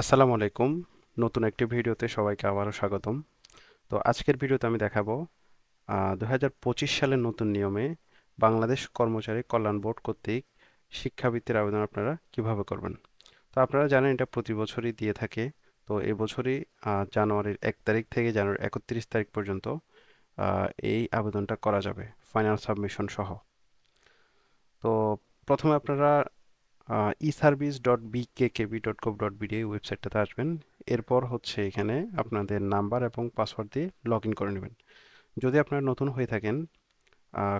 আসসালামু আলাইকুম। নতুন একটি ভিডিওতে সবাইকে আবারও স্বাগতম। তো আজকের ভিডিওতে আমি দেখাবো দু হাজার পঁচিশ সালের নতুন নিয়মে বাংলাদেশ কর্মচারী কল্যাণ বোর্ড কর্তৃক শিক্ষাবৃত্তির আবেদন আপনারা কীভাবে করবেন? তো আপনারা জানেন এটা প্রতি বছরই দিয়ে থাকে। তো এবছরই জানুয়ারির এক তারিখ থেকে জানুয়ারির একত্রিশ তারিখ পর্যন্ত এই আবেদনটা করা যাবে, ফাইনাল সাবমিশন সহ। তো প্রথমে আপনারা E service dot BKKB dot gov dot BD ওয়েবসাইটটাতে আসবেন। এরপর হচ্ছে এখানে আপনাদের নাম্বার এবং পাসওয়ার্ড দিয়ে লগ ইন করে নেবেন। যদি আপনারা নতুন হয়ে থাকেন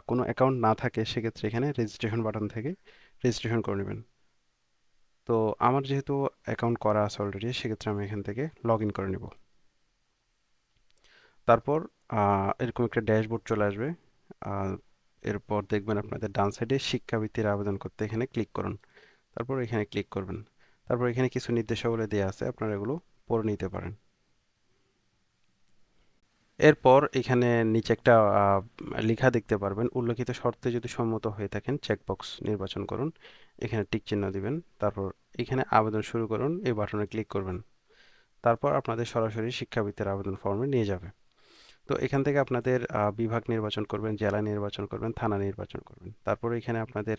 কোনো অ্যাকাউন্ট না থাকে, সেক্ষেত্রে এখানে রেজিস্ট্রেশন বাটন থেকে রেজিস্ট্রেশন করে নেবেন। তো আমার যেহেতু অ্যাকাউন্ট করা আছে অলরেডি সেক্ষেত্রে আমি এখান থেকে লগ ইন করে নেব। তারপর এরকম একটা ড্যাশবোর্ড চলে আসবে। এরপর দেখবেন আপনাদের ডান সাইডে শিক্ষাবৃত্তির আবেদন করতে এখানে ক্লিক করুন। তারপর এখানে ক্লিক করবেন। তারপর এখানে কিছু নির্দেশাবলী দেওয়া আছে, আপনারা এগুলো পড়ে নিতে পারেন। এরপর এখানে নিচে একটা লেখা দেখতে পারবেন। উল্লেখিত শর্তে যদি সম্মত হয়ে থাকেন চেকবক্স নির্বাচন করুন। এখানে টিক চিহ্ন দিবেন। তারপর এখানে আবেদন শুরু করুন। এই বাটনে ক্লিক করবেন। তারপর আপনাদের সরাসরি শিক্ষাবৃত্তির আবেদন ফর্মে নিয়ে যাবে। তো এখান থেকে আপনাদের বিভাগ নির্বাচন করবেন, জেলা নির্বাচন করবেন, থানা নির্বাচন করবেন। তারপরে এখানে আপনাদের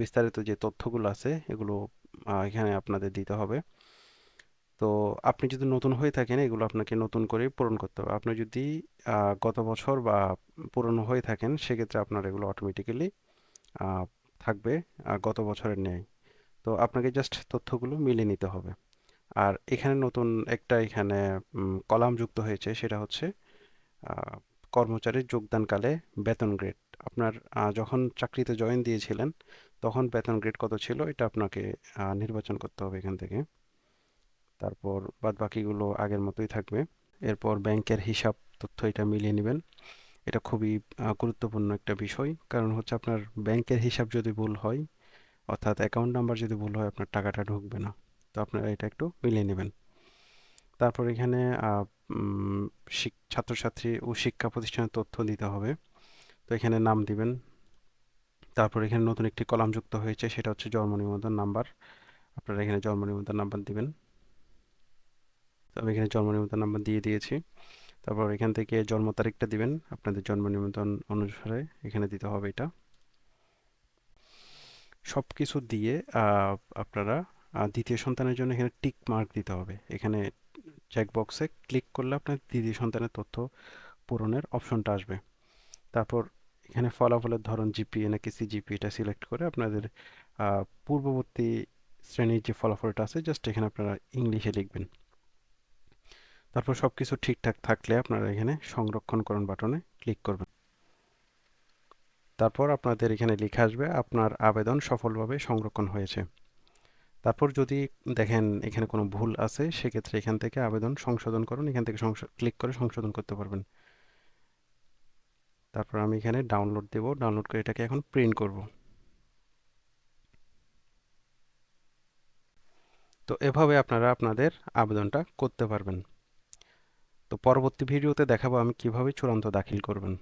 বিস্তারিত যে তথ্যগুলো আছে, এগুলো এখানে আপনাদের দিতে হবে। তো আপনি যদি নতুন হয়ে থাকেন, এগুলো আপনাকে নতুন করে পূরণ করতে হবে। আপনি যদি গত বছর বা পুরনো হয়ে থাকেন, সেক্ষেত্রে আপনার এগুলো অটোমেটিক্যালি থাকবে গত বছরের ন্যায়। তো আপনাকে জাস্ট তথ্যগুলো মিলিয়ে নিতে হবে। আর এখানে নতুন একটা এখানে কলাম যুক্ত হয়েছে, সেটা হচ্ছে কর্মচারীর যোগদানকালে বেতন গ্রেড আপনার যখন চাকরিতে জয়েন দিয়েছিলেন, তখন বেতন গ্রেড কত ছিল? এটা আপনাকে নির্বাচন করতে হবে এখান থেকে। তারপর বাদ বাকিগুলো আগের মতোই থাকবে। এরপর ব্যাংকের হিসাব তথ্য এটা মিলিয়ে নেবেন। এটা খুবই গুরুত্বপূর্ণ একটা বিষয়। কারণ হচ্ছে আপনার ব্যাংকের হিসাব যদি ভুল হয়, অর্থাৎ অ্যাকাউন্ট নাম্বার যদি ভুল হয়, আপনার টাকাটা ঢুকবে না। তো আপনারা এটা একটু মিলিয়ে নেবেন। তারপর এখানে ছাত্রছাত্রী ও শিক্ষা প্রতিষ্ঠানের তথ্য দিতে হবে। তো এখানে নাম দিবেন। তারপর এখানে নতুন একটি কলাম যুক্ত হয়েছে, সেটা হচ্ছে জন্ম নিবন্ধন নাম্বার। আপনারা এখানে জন্ম নিবন্ধন নাম্বার দিবেন। তো আমি এখানে জন্ম নিবন্ধন নাম্বার দিয়ে দিয়েছি। তারপর এখান থেকে জন্ম তারিখটা দিবেন। আপনাদের জন্ম নিবন্ধন অনুসারে এখানে দিতে হবে এটা। সব কিছু দিয়ে আপনারা দ্বিতীয় সন্তানের জন্য এখানে টিক মার্ক দিতে হবে। এখানে চেক বক্সে ক্লিক করলে আপনার দ্বিতীয় সন্তানের তথ্য পূরণের অপশনটা আসবে। তারপর এখানে ফলাফলের ধরন জিপিএ নাকি সিজিপি এটা সিলেক্ট করে আপনাদের পূর্ববর্তী শ্রেণির যে ফলাফলটা আছে জাস্ট এখানে আপনারা ইংলিশে লিখবেন। তারপর সব কিছু ঠিকঠাক থাকলে আপনারা এখানে সংরক্ষণকরণ বাটনে ক্লিক করবেন। তারপর আপনাদের এখানে লেখা আসবে, আপনার আবেদন সফলভাবে সংরক্ষণ হয়েছে। তারপর যদি দেখেন এখানে কোনো ভুল আছে, সেক্ষেত্রে এখান থেকে আবেদন সংশোধন করুন। এখান থেকে ক্লিক করে সংশোধন করতে পারবেন। তারপর আমি এখানে ডাউনলোড দেব। ডাউনলোড করে এটাকে এখন প্রিন্ট করব। তো এভাবে আপনারা আপনাদের আবেদনটা করতে পারবেন। তো পরবর্তী ভিডিওতে দেখাবো আমি কীভাবে চূড়ান্ত দাখিল করবেন।